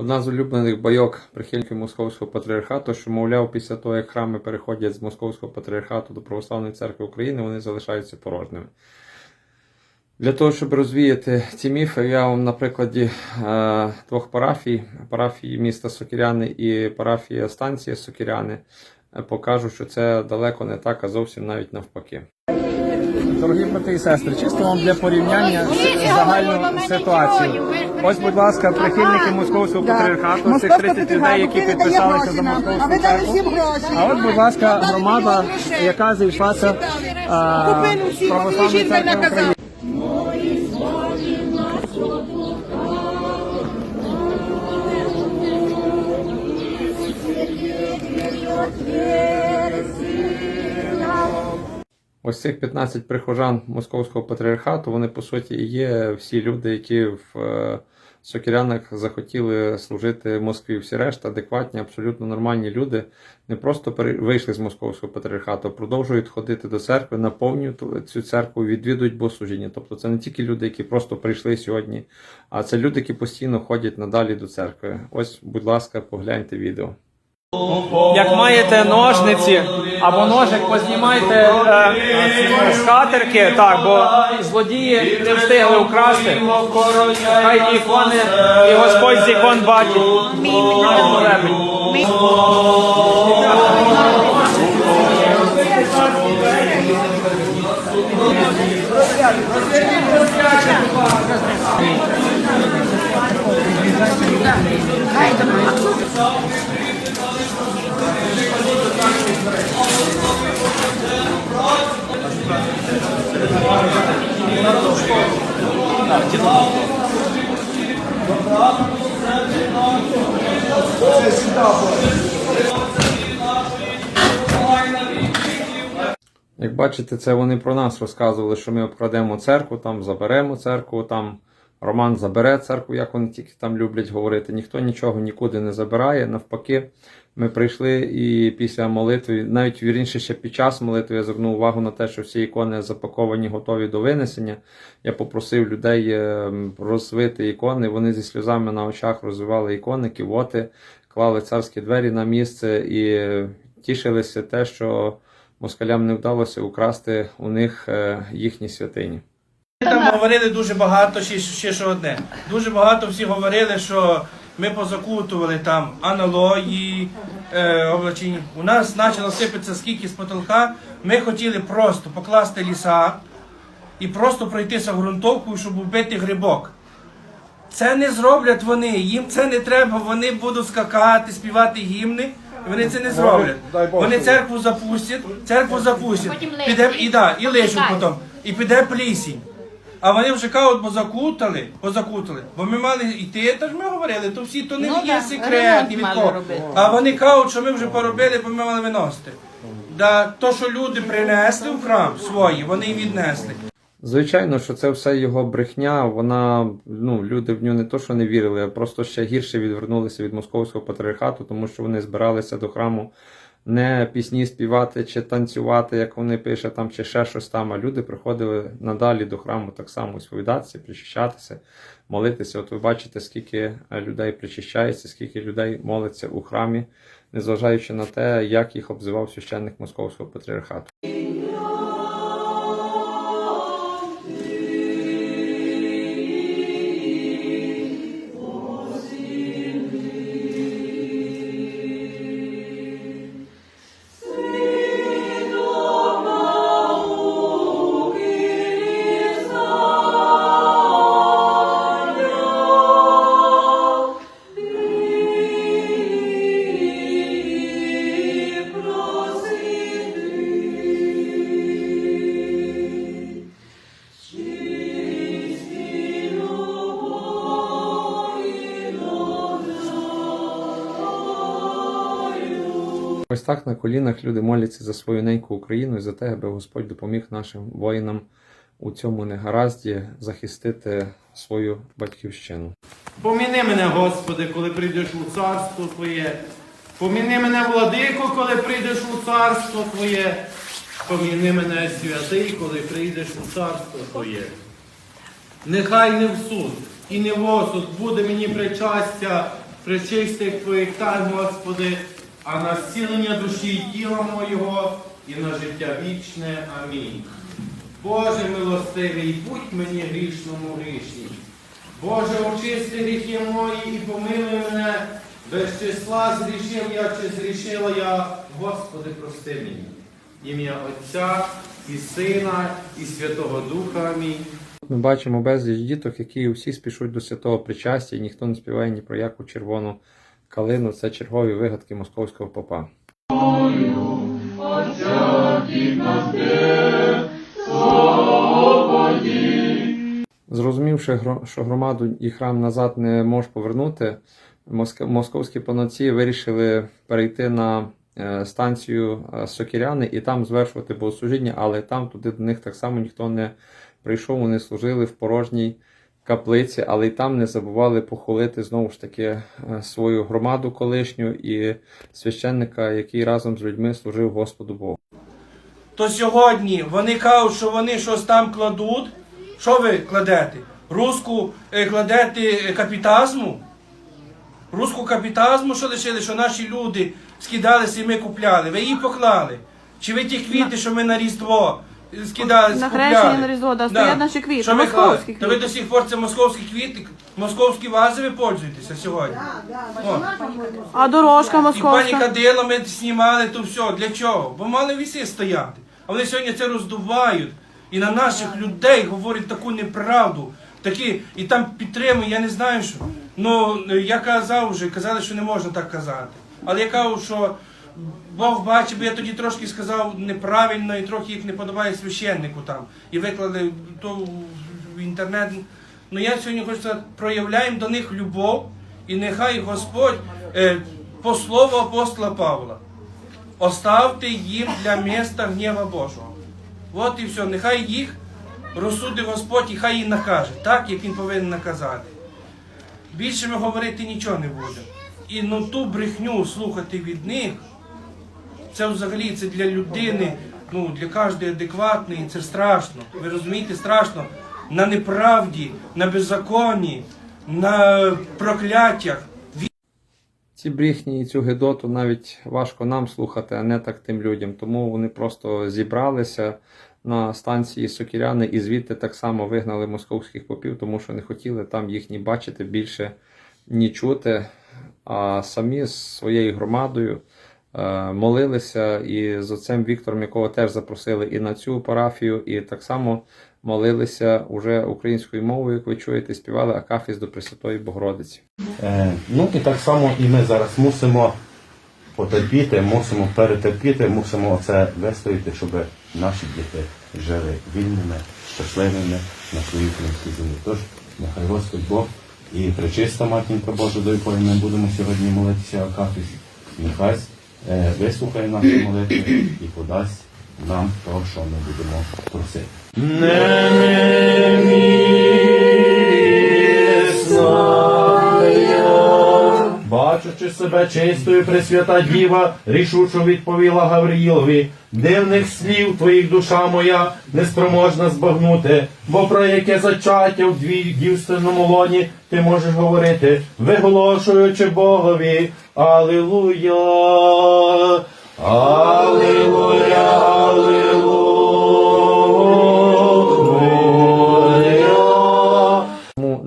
Одна з улюблених байок прихильників Московського патріархату, що, мовляв, після того, як храми переходять з Московського патріархату до Православної церкви України, вони залишаються порожніми. Для того, щоб розвіяти ці міфи, я вам на прикладі е, двох парафій, парафії міста Сокіряни і парафія станція Сокіряни, е, покажу, що це далеко не так, а зовсім навіть навпаки. Дорогі брати і сестри, чисто вам для порівняння загальну ситуацію. Ось, будь ласка, прихильники московського патріархату, цих 30 людей, які підписалися за московську церкву. А от, будь ласка, громада, яка зійшлася а, православної церкви. України. Ось цих 15 прихожан Московського патріархату, вони по суті є всі люди, які в е, Сокірянах захотіли служити Москві. Всі решта адекватні, абсолютно нормальні люди, не просто вийшли з Московського патріархату, а продовжують ходити до церкви, наповнюють цю церкву, відвідують богослужіння. Тобто це не тільки люди, які просто прийшли сьогодні, а це люди, які постійно ходять надалі до церкви. Ось, будь ласка, погляньте відео. Як маєте ножниці або ножик, познімайте е, скатерки, так, бо злодії не встигли украсти. Хай ікони і Господь з ікон бачить. Як бачите, це вони про нас розказували, що ми обкрадемо церкву, там заберемо церкву, там Роман забере церкву, як вони тільки там люблять говорити. Ніхто нічого нікуди не забирає. Навпаки, ми прийшли і після молитви, навіть вірніше ще під час молитви, я звернув увагу на те, що всі ікони запаковані, готові до винесення. Я попросив людей е, розвити ікони. Вони зі сльозами на очах розвивали ікони, ківоти, клали царські двері на місце і тішилися те, що москалям не вдалося украсти у них е, їхні святині. Там говорили дуже багато, ще, ще що одне. Дуже багато всі говорили, що ми позакутували там аналогії, е, облачені. У нас почало сипатися скільки з потолка. Ми хотіли просто покласти ліса і просто пройтися ґрунтовкою, щоб вбити грибок. Це не зроблять вони, їм це не треба, вони будуть скакати, співати гімни. Вони це не зроблять. Вони церкву запустять, церкву запустять, піде і да, і лишуть потім, і піде плісінь. А вони вже кажуть, бо закутали, позакутали. Бо ми мали йти, та ж ми говорили, то всі то не Ну є да, секрет, ремонт від мали кого. робити. А вони кажуть, що ми вже поробили, бо ми мали виносити. Да, то, що люди принесли в храм свої, вони й віднесли. Звичайно, що це все його брехня. Вона ну люди в нього не то, що не вірили, а просто ще гірше відвернулися від московського патріархату, тому що вони збиралися до храму не пісні співати чи танцювати, як вони пишуть, там чи ще щось там. А люди приходили надалі до храму так само сповідатися, причащатися, молитися. От ви бачите, скільки е, людей причащається, скільки людей молиться у храмі, незважаючи на те, як їх обзивав священник московського патріархату. Ось так на колінах люди моляться за свою неньку Україну і за те, аби Господь допоміг нашим воїнам у цьому негаразді захистити свою батьківщину. Поміни мене, Господи, коли прийдеш у царство Твоє. Поміни мене, владико, коли прийдеш у царство Твоє. Поміни мене, святий, коли прийдеш у царство Твоє. Нехай не в суд і не в осуд буде мені причастя причистих Твоїх тайн, Господи, а на зцілення душі і тіла моєго і на життя вічне. Амінь. Боже милостивий, будь мені грішному грішні. Боже, очисти гріхи мої і помилуй мене, без числа зрішив я чи зрішила я, Господи, прости мені. Ім'я Отця і Сина, і Святого Духа. Амінь. Ми бачимо безліч діток, які всі спішуть до святого причастя, і ніхто не співає ні про яку червону калину. Це чергові вигадки московського попа. Зрозумівши, що громаду і храм назад не може повернути, московські паноці вирішили перейти на е, станцію е, Сокіряни і там звершувати богослужіння, але там туди до них так само ніхто не прийшов, вони служили в порожній каплиці, але й там не забували похвалити знову ж таки е, свою громаду колишню і священника, який разом з людьми служив Господу Богу. То сьогодні вони кажуть, що вони щось там кладуть. Що ви кладете? Руску е, кладете е, капітазму? Руску капітазму, що лишили, що наші люди скидалися і ми купляли. Ви її поклали. Чи ви ті квіти, що ми на Різдво скидали, На хрещення на Різдво, да, стоять наші квіти, Що ви московські клали? квіти. Та ви до сих пор це московські квіти, московські вази ви пользуєтеся сьогодні. О. А дорожка І пані московська. Кадила ми знімали то все. Для чого? Бо мали віси стояти. А вони сьогодні це роздувають. І на наших людей говорять таку неправду. Такі, і там підтримують, я не знаю що. Ну, я казав вже, казали, що не можна так казати. Але я кажу, що Бог бачить, бо я тоді трошки сказав неправильно і трохи їх не подобає священнику там. І виклали то в інтернет. Ну я сьогодні хочу сказати, проявляємо до них любов, і нехай Господь е, по слову апостола Павла. Оставте їм для міста гнєва Божого. От і все. Нехай їх розсудить Господь і хай їх накаже, так як він повинен наказати. Більше ми говорити нічого не будемо. І ну ту брехню слухати від них, це взагалі це для людини, ну для кожної адекватної, це страшно. Ви розумієте, страшно на неправді, на беззаконні, на прокляттях. Ці брехні і цю гидоту навіть важко нам слухати, а не так тим людям. Тому вони просто зібралися на станції Сокіряни і звідти так само вигнали московських попів, тому що не хотіли там їх ні бачити більше, ні чути. А самі з своєю громадою молилися і з отцем Віктором, якого теж запросили і на цю парафію, і так само молилися уже українською мовою, як ви чуєте, співали Акафіс до Пресвятої Богородиці. Е, ну і так само і ми зараз мусимо потерпіти, мусимо перетерпіти, мусимо це вистояти, щоб наші діти жили вільними, щасливими на своїй українській землі. Тож нехай Господь Бог і пречиста матінка Божа, до якої ми будемо сьогодні молитися Акафіс, нехай е, вислухає наші молитви і подасть нам того, що ми будемо просити. Бачучи себе чистою, Пресвята Діва, рішучо відповіла Гавриїлові, дивних слів твоїх душа моя неспроможна збагнути, бо про яке зачаття в дівственному лоні ти можеш говорити, виголошуючи Богові. Алілуя! Алілуя!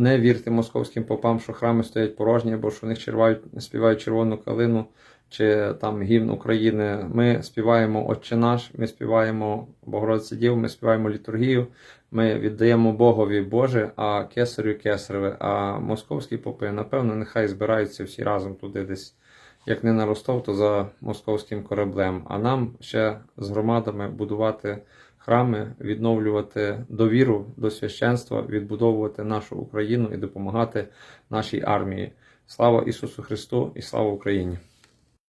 Не вірте московським попам, що храми стоять порожні, або що в них червають, співають червону калину чи там гімн України. Ми співаємо Отче наш, ми співаємо Богородице Діву, ми співаємо літургію, ми віддаємо Богові Боже, а кесарю кесареве. А московські попи, напевно, нехай збираються всі разом туди десь. Як не на Ростов, то за московським кораблем. А нам ще з громадами будувати храми, відновлювати довіру до священства, відбудовувати нашу Україну і допомагати нашій армії. Слава Ісусу Христу і слава Україні!